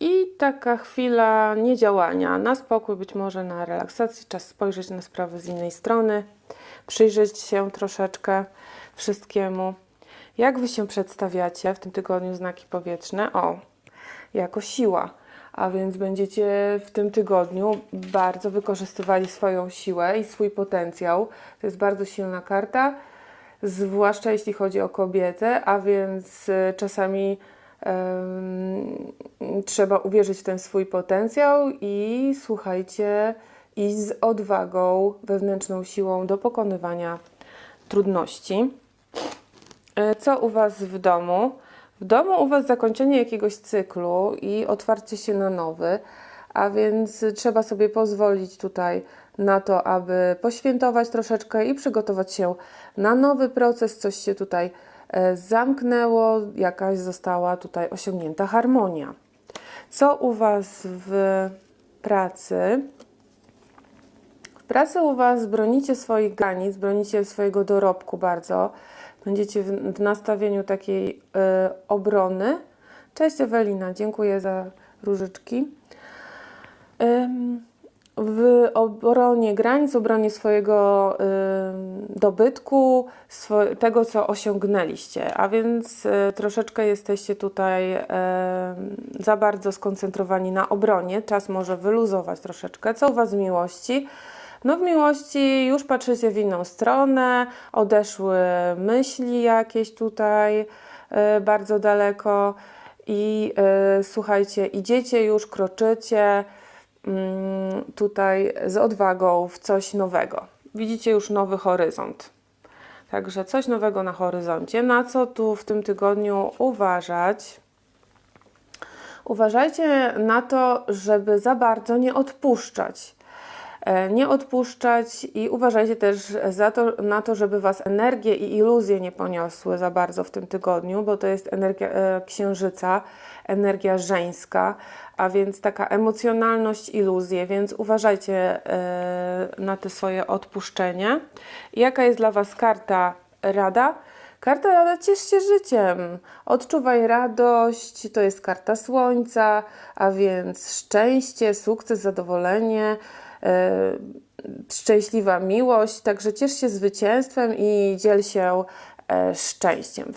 I taka chwila niedziałania, na spokój, być może na relaksację, czas spojrzeć na sprawy z innej strony, przyjrzeć się troszeczkę wszystkiemu. Jak Wy się przedstawiacie w tym tygodniu znaki powietrzne? O, jako siła. A więc będziecie w tym tygodniu bardzo wykorzystywali swoją siłę i swój potencjał. To jest bardzo silna karta, zwłaszcza jeśli chodzi o kobietę, a więc y, czasami trzeba uwierzyć w ten swój potencjał i słuchajcie, iść z odwagą, wewnętrzną siłą do pokonywania trudności. E, Co u Was w domu? W domu u Was zakończenie jakiegoś cyklu i otwarcie się na nowy, a więc trzeba sobie pozwolić tutaj na to, aby poświętować troszeczkę i przygotować się na nowy proces. Coś się tutaj e, zamknęło, jakaś została tutaj osiągnięta harmonia. Co u Was w pracy? W pracy u Was bronicie swoich granic, bronicie swojego dorobku bardzo. Będziecie w, w nastawieniu takiej e, obrony. Cześć Ewelina, dziękuję za różyczki. Ym, w obronie granic, obronie swojego ym, dobytku, tego co osiągnęliście, a więc y, troszeczkę jesteście tutaj em, za bardzo skoncentrowani na obronie. Czas może wyluzować troszeczkę. Co u Was w miłości? No w miłości już patrzycie w inną stronę, odeszły myśli jakieś tutaj y, bardzo daleko i y, słuchajcie, idziecie już, kroczycie tutaj z odwagą w coś nowego. Widzicie już nowy horyzont. Także coś nowego na horyzoncie. Na co tu w tym tygodniu uważać? Uważajcie na to, żeby za bardzo nie odpuszczać. E, Nie odpuszczać i uważajcie też za to, na to, żeby Was energie i iluzje nie poniosły za bardzo w tym tygodniu, bo to jest energia e, księżyca, energia żeńska, a więc taka emocjonalność, iluzje, więc uważajcie e, na te swoje odpuszczenie. Jaka jest dla Was karta rada? Karta rada ciesz się życiem. Odczuwaj radość, to jest karta słońca, a więc szczęście, sukces, zadowolenie, szczęśliwa miłość. Także ciesz się zwycięstwem i dziel się e, szczęściem.